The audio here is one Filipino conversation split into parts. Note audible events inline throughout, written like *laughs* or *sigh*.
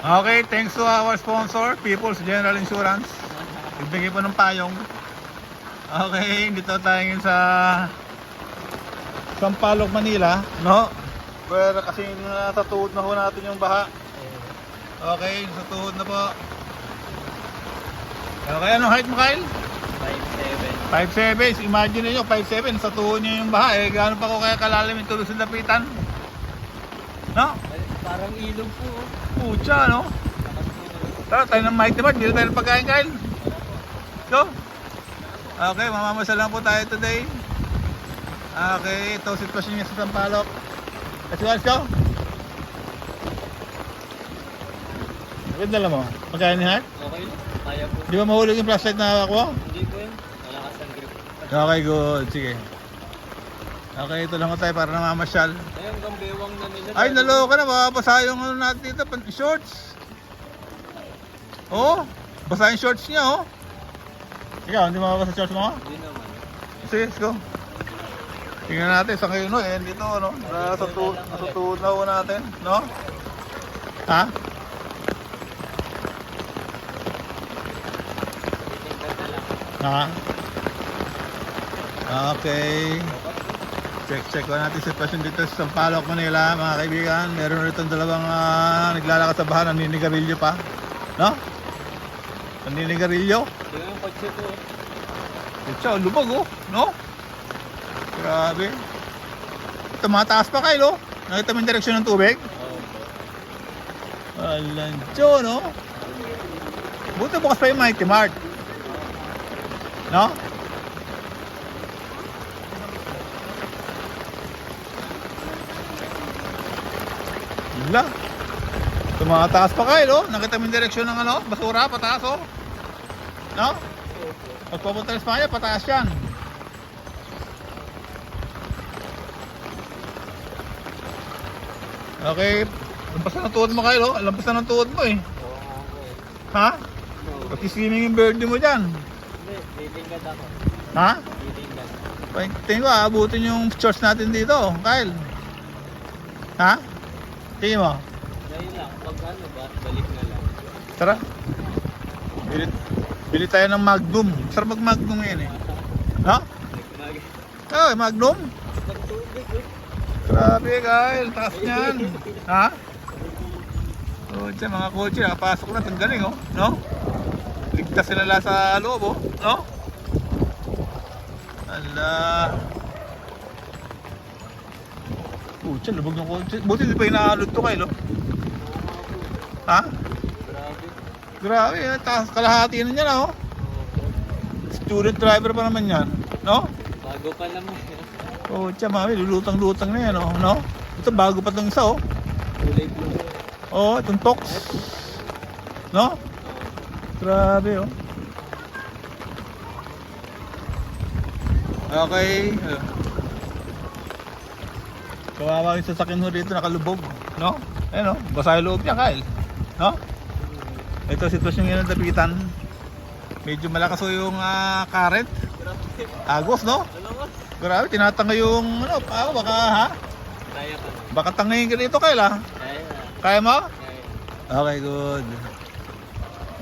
Okay, thanks to our sponsor, People's General Insurance. Nagbigay po ng payong. Okay, dito tayo ngayon sa Sampaloc, Manila, no? Pero kasi nasa tuhod na ho natin yung baha. Okay, nasa tuhod na po. Okay, ano height mo, Kyle? 5'7". 5'7". Imagine niyo 5'7", sa tuhod niyo yung baha. Eh, gaano pa ko kaya kalalim yung tulos ng lapitan? No? Parang ilog po. oh. Pucha, no? Tara, tayo ng Mighty Mart. Dito tayo ng pagkain, Kyle. So? Okay, mamamasal lang po tayo today. Okay, ito sitwasyon niya sa Sampaloc. Let's go, let's go. Maganda lang mo. Pagkain ni Hart? Okay lang. Kaya po. Di ba mahulog yung flashlight na mo? Hindi po yun. Malakas ang grip. Okay, good. Sige. Okay, ito lang tayo para namamasyal. Ay, hanggang bewang na nila. Ay, naloka na. Mababasa yung ano natin dito. Shorts. Oh, basa yung shorts niya, oh. Ikaw, hindi mababasa shorts mo? Hindi naman. Sige, let's go. Tingnan natin sa ngayon, no? Eh, dito, no? Nasa ho natin, no? Ha? Ha? Okay. Check, check ko natin sitwasyon dito sa Sampaloc, Manila, mga kaibigan. Meron rito dalawang ah, naglalakad sa bahan, naninigarilyo pa. No? Naninigarilyo. Yung kotse ko. Ito, lubog oh, no? Grabe. Tumataas pa kayo, no? Nakita mo yung direksyon ng tubig? Alancho, no? Buti bukas pa yung Mighty Mart. No? Wala. Tumataas pa kayo, no? Nakita mo yung direksyon ng ano? Basura, pataas, oh. No? Pag pupunta ng Espanya, pataas yan. Okay. Lampas na ng tuhod mo kayo, no? Lampas na ng tuhod mo, eh. Ha? Pati swimming yung birthday mo dyan. Hindi, titingnan ako. Ha? Titingnan. Tingin ko, aabutin yung shorts natin dito, Kyle. Ha? Tingin mo. Ngayon lang. Pag ano ba, balik na lang. Tara. Bili, bili tayo ng Magnum. Sarap mag Magnum yan eh. Ha? Mag... Oh, Magnum? Grabe, Kyle. Taas niyan. Ha? Oh, dyan, mga kotse, nakapasok na. Ang galing, oh. No? Ligtas sila sa loob, oh. No? Ala. Pucha, lubog ng kotse. Buti di pa inaalod to, Kyle, oh. Ha? Grabe. Grabe. Taas kalahati na niyan, oh. Oo po. Student driver pa naman yan. No? Bago pa naman. Oh, tiyan, mami, lulutang-lutang na yan, oh. No? Ito, bago pa itong isa, oh. Kulay blue. Oh, itong tox. No? Grabe, oh. Okay. Uh, Kawawa yung sasakyan mo dito, nakalubog. No? Ayun, oh. Basa yung loob niya, Kyle. No? Ito, sitwasyon ngayon ng tapitan. Medyo malakas ho yung ah, current. Agos, no? Grabe, tinatanga yung, ano, pa, baka, ha? Baka tangayin ka dito, Kyle, ha? Kaya mo? Okay, good.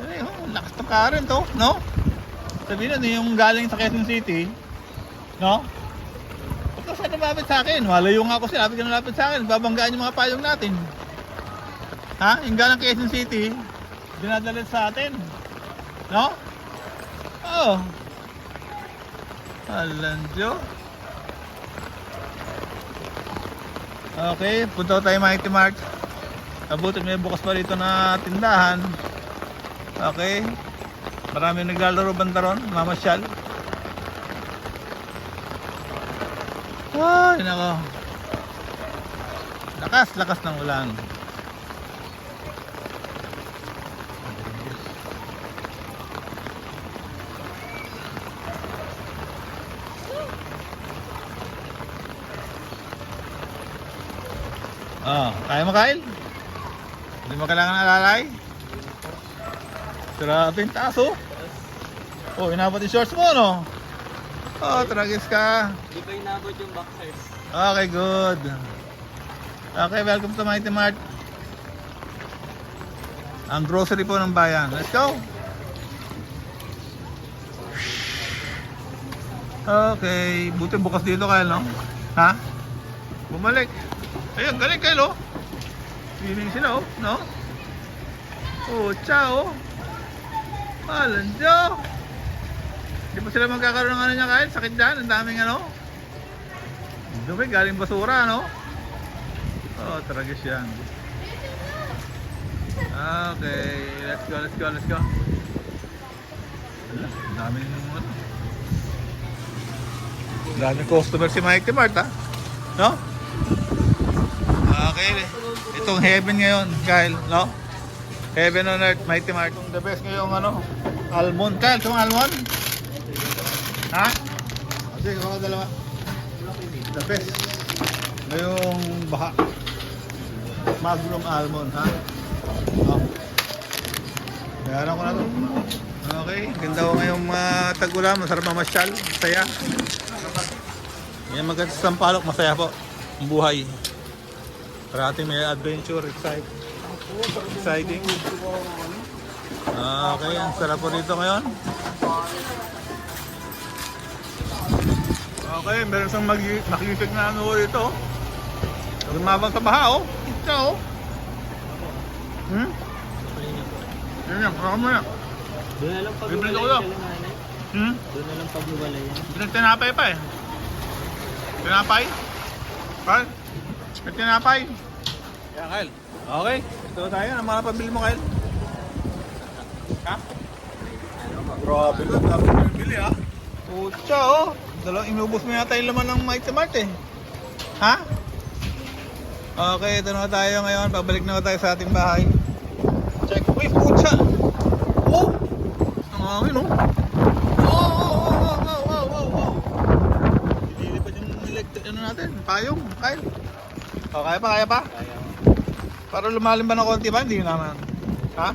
Ay, oh, lakas ng current, oh, no? Sabihin na, yung galing sa Quezon City, no? Saan lumapit sa akin, malayo nga ako sila, lapit lapit sa akin, babanggaan yung mga payong natin. Ha? Yung galing Quezon City, dinadalit sa atin. No? Oo. Alandyo. Okay, punta tayo Mighty Mart. Abutin may bukas pa rito na tindahan. Okay. Marami naglalaro banda ron, mamasyal. Ay, nako. Lakas, lakas ng ulan. Ah, kaya mo Kyle? Hindi mo kailangan alalay? Grabe yung taas oh. Oh, inabot yung shorts mo no? Oh, tragis ka. Di ba inabot yung boxers? Okay, good. Okay, welcome to Mighty Mart. Ang grocery po ng bayan. Let's go! Okay, buti bukas dito kayo, no? Ha? Bumalik. Ayun, galing kayo, oh. Swimming sila, oh, no? Oh, ciao. Alan, Diyo. Hindi pa sila magkakaroon ng ano niya kahit sakit dyan. Ang daming ano. Dumi, galing basura, no? Oh, tragis yan. Okay, let's go, let's go, let's go. Wala, ang dami ng ano. Ang daming customer si Mike Mart, ha? No? Okay, itong heaven ngayon, Kyle, no? Heaven on earth, Mighty Mart. The best ngayong ano, almond. Kyle, itong almond? Ha? Sige, ako dalawa. The best. Ngayong baha. Magnum almond, ha? Oh. Bayaran ko na to. Okay, ganda ko ngayong uh, tag-ulan. Masarap mamasyal. Masaya. Yan maganda sa Sampalok. Masaya po. Ang buhay. Parating may adventure. Excited. Exciting. Ah, Okay, ang sarap po dito ngayon. Okay, meron siyang mag- makikig na ano dito. Lumabang sa baha, oh. Ito, oh. Hmm? Yan yan, mo na. Doon na lang pag Bibili ko lang. Hmm? Doon na lang pag hiwalay yan. Pinagtinapay pa eh. Tinapay? Kyle? May tinapay? Yan, Kyle. Okay. Ito tayo. Ang mga pabili mo, Kyle. Ha? Grabe ka. Grabe ka pabili, ha? Pucha, oh. Dalawang inubos mo yata yung laman ng Mighty Mart, eh. Ha? Okay, ito na tayo ngayon. Pabalik na tayo sa ating bahay. Check. Uy, pucha! Oh! Ang hangin, oh. Oh, oh, oh, oh, oh, oh, oh. Ililipad yung electric ano natin, payong, Kyle. O, kaya pa, kaya pa? Kaya. Para lumalim ba ng konti ba? Hindi naman. Ha?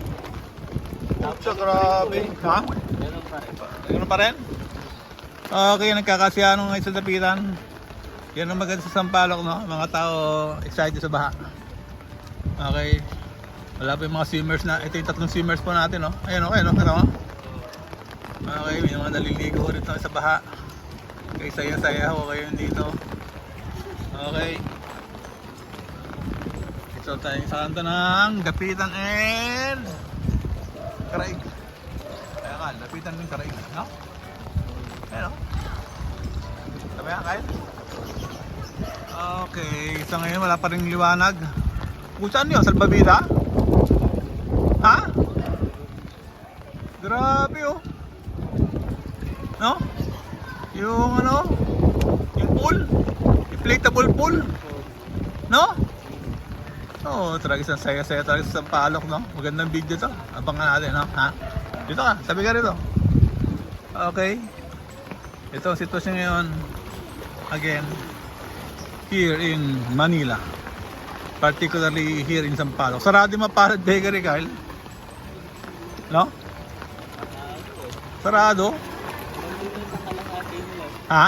Pucha, grabe. Ha? Ganun pa rin. Ganun pa rin? Okay, nagkakasiyano ngayon sa dapitan. Yan ang maganda sa Sampaloc, no? Mga tao excited sa baha. Okay. Wala pa yung mga swimmers na. Ito yung tatlong swimmers po natin, no? Ayan, okay, no? Ano? Okay, may mga naliligo rito sa baha. Okay, saya-saya ako kayo dito. Okay. Ito tayo sa kanto ng Dapitan and Karaig. Kaya nga, Dapitan ng Karaig, no? Ayan, Sabi nga, Kyle? Okay, sa ngayon wala pa rin liwanag. Kung saan yun? Salbabida? Ha? Grabe oh. No? Yung ano? Yung pool? Inflatable pool? No? Oh, talaga isang saya-saya talaga sa Sampalok, no? Magandang video to. Abangan natin, no? Ha? Dito ka, sabi ka rito. Okay. Ito ang sitwasyon ngayon. Again, here in Manila. Particularly here in Sampaloc. Sarado yung Maparat Bakery, Kyle. No? Sarado? Ha?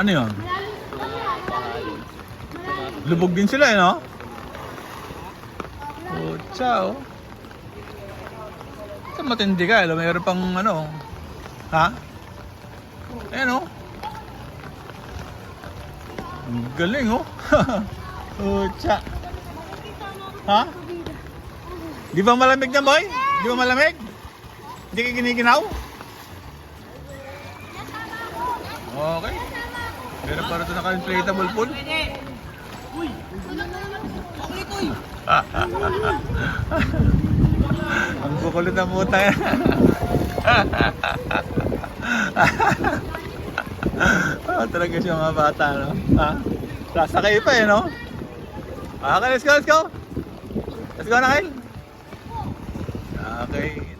Ano yun? Lubog din sila, eh, no? Oh, ciao. Matindi ka, alam, mayroon pang ano. Ha? Ayan, oh. Ang galing, oh. *laughs* tsa. Ha? Di ba malamig na, boy? Di ba malamig? Hindi ka giniginaw? Okay. Meron pa rin naka-inflatable pool. *laughs* Ang kukulit na puta yan. *laughs* ah, talaga siya mga bata, no? Ha? Sasakay pa eh, no? Okay, let's go, let's go. Let's go na, Kyle. Okay,